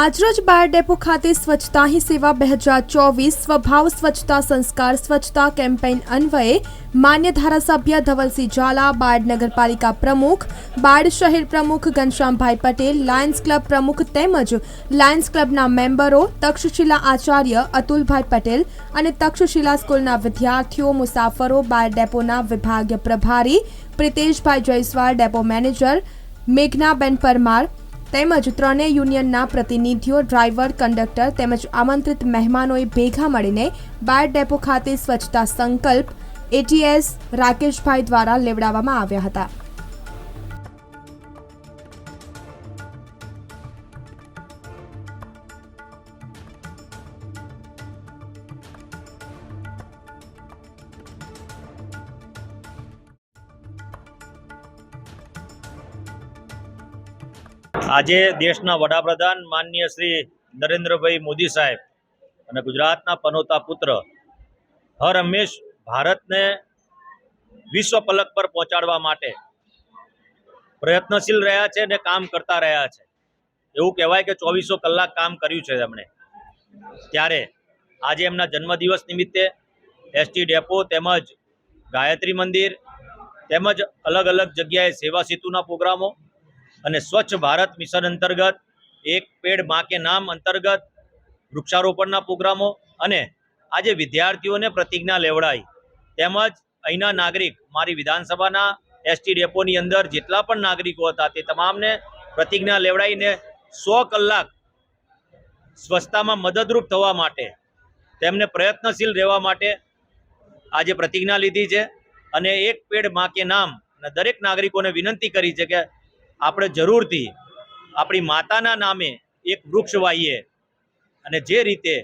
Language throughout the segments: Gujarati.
આજરોજ બાર ડેપો ખાતે સ્વચ્છતા હી સેવા બે હજાર ચોવીસ સ્વભાવ સ્વચ્છતા સંસ્કાર સ્વચ્છતા કેમ્પેઇન અન્વયે માન્ય ધારાસભ્ય ધવલસિંહ ઝાલા, બાળ નગરપાલિકા પ્રમુખ, બાળ શહેર પ્રમુખ ઘનશ્યામભાઈ પટેલ, લાયન્સ ક્લબ પ્રમુખ તેમજ લાયન્સ ક્લબના મેમ્બરો તક્ષશિલા આચાર્ય અતુલભાઈ પટેલ અને તક્ષશિલા સ્કૂલના વિદ્યાર્થીઓ, મુસાફરો, બાર ડેપોના વિભાગીય પ્રભારી પ્રિતેશભાઈ જયસ્વાલ, ડેપો મેનેજર મેઘનાબેન પરમાર તેમજ ત્રણેય યુનિયનના પ્રતિનિધિઓ, ડ્રાઈવર, કંડક્ટર તેમજ આમંત્રિત મહેમાનોએ ભેગા મળીને બાર ડેપો ખાતે સ્વચ્છતા સંકલ્પ એટીએસ રાકેશભાઈ દ્વારા લેવડાવવામાં આવ્યા હતા. આજે દેશના વડાપ્રધાન માનનીય શ્રી નરેન્દ્રભાઈ મોદી સાહેબ અને ગુજરાતના પનોતા પુત્ર હર હંમેશ ભારતને વિશ્વ પલક પર પહોંચાડવા માટે પ્રયત્નશીલ રહ્યા છે અને કામ કરતા રહ્યા છે. એવું કહેવાય કે ચોવીસો કલાક કામ કર્યું છે એમણે ત્યારે આજે એમના જન્મદિવસ નિમિત્તે એસટી ડેપો તેમજ ગાયત્રી મંદિર તેમજ અલગ અલગ જગ્યાએ સેવા સેતુના પ્રોગ્રામો અને સ્વચ્છ ભારત મિશન અંતર્ગત, એક પેડ મા કે નામ અંતર્ગત, વૃક્ષારોપણના પ્રોગ્રામો અને આજે વિદ્યાર્થીઓને પ્રતિજ્ઞા લેવડાઈ. તેમજ અહીંના નાગરિક, મારી વિધાનસભાના એસટી ડેપોની અંદર જેટલા પણ નાગરિકો હતા તે તમામને પ્રતિજ્ઞા લેવડાઈને સો કલાક સ્વચ્છતામાં મદદરૂપ થવા માટે, તેમને પ્રયત્નશીલ રહેવા માટે આજે પ્રતિજ્ઞા લીધી છે. અને એક પેડ મા કે નામ દરેક નાગરિકોને વિનંતી કરી છે કે આપણે જરૂરથી આપણી માતાના નામે એક વૃક્ષ વાવીએ અને જે રીતે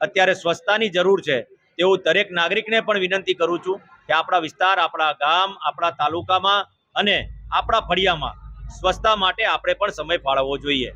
અત્યારે સ્વચ્છતાની જરૂર છે તેવું દરેક નાગરિકને પણ વિનંતી કરું છું કે આપણા વિસ્તાર, આપણા ગામ, આપણા તાલુકામાં અને આપણા ફળિયામાં સ્વચ્છતા માટે આપણે પણ સમય ફાળવવો જોઈએ.